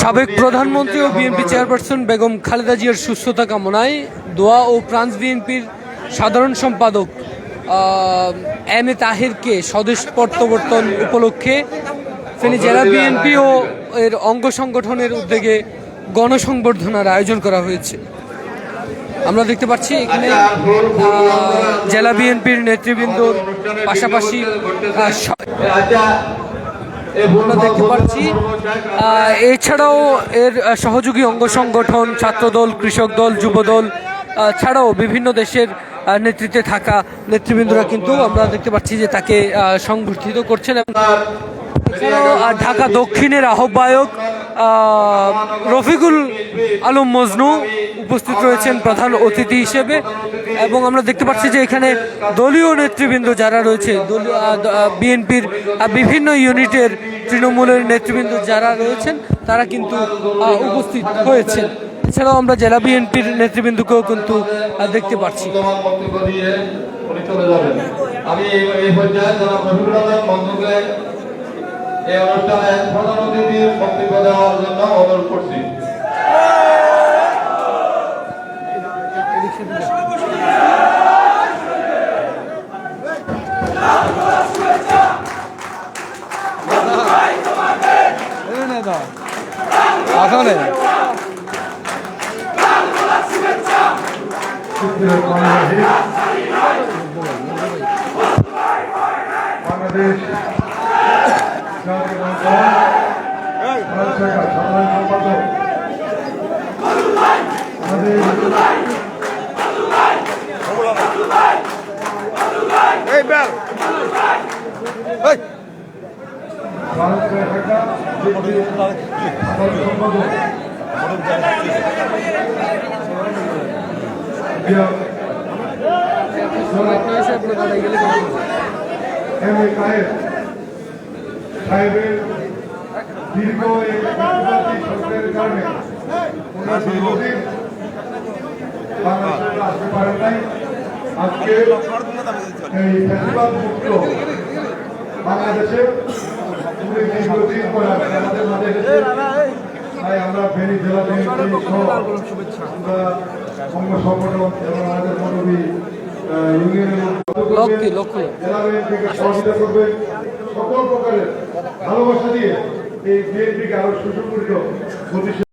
সাবেক প্রধানমন্ত্রী ও বিএনপি চেয়ারপারসন বেগম খালেদা জিয়ার সুস্থতা কামনায় দোয়া ও ফ্রান্স বিএনপির সাধারণ সম্পাদক এম এ তাহিরকে স্বদেশ প্রত্যাবর্তন উপলক্ষে ফেনী জেলা বিএনপি ও এর অঙ্গ সংগঠনের উদ্যোগে গণসংবর্ধনার আয়োজন করা হয়েছে। আমরা দেখতে পাচ্ছি এখানে জেলা বিএনপির নেতৃবৃন্দর পাশাপাশি আমরা দেখতে পাচ্ছি এছাড়াও এর সহযোগী অঙ্গ সংগঠন ছাত্রদল কৃষক দল যুবদল ছাড়াও বিভিন্ন দেশের নেতৃত্বে থাকা নেতৃবৃন্দরা কিন্তু আমরা দেখতে পাচ্ছি যে তাকে সংবর্ধিত করছেন এবং ঢাকা দক্ষিণের আহ্বায়ক আহ, রফিকুল আলম মজনু উপস্থিত রয়েছেন প্রধান অতিথি হিসেবে এবং আমরা দেখতে পাচ্ছি যে এখানে দলীয় নেতৃবৃন্দ যারা রয়েছে বিএনপির বিভিন্ন ইউনিটের তৃণমূলের নেতৃবৃন্দ যারা রয়েছেন, তারা কিন্তু উপস্থিত হয়েছেন। এছাড়াও আমরা জেলা বিএনপির নেতৃবৃন্দকেও কিন্তু দেখতে পাচ্ছি। আমি এই পর্যায়ে জনাব রফিকুল আলম বন্ধুকে এই অনুষ্ঠানে প্রধান অতিথির বক্তব্য দেওয়ার জন্য অনুরোধ করছি। আসলে বাংলাদেশ জাতীয় মঞ্চ সাহেবের দীর্ঘ এই সরকারের কারণে ওনার দীর্ঘদিন বাংলাদেশে আসতে পারেন নাই। আজকে এই ফেস্টিভাল মুক্ত বাংলাদেশে উনি দীর্ঘদিন পরে আমাদের মাঝে তাই আমরা ফেনী জেলা আমরা অঙ্গ সংগঠন এবং আমাদের মনোবী ইউনিয়নের লক্ষ্মী, লক্ষ্মী। জেলা সহযোগিতা করবে। সকল প্রকারের ভালোবাসা দিয়ে এই বিএনপিকে আরও সুসংগঠিত গতিশীল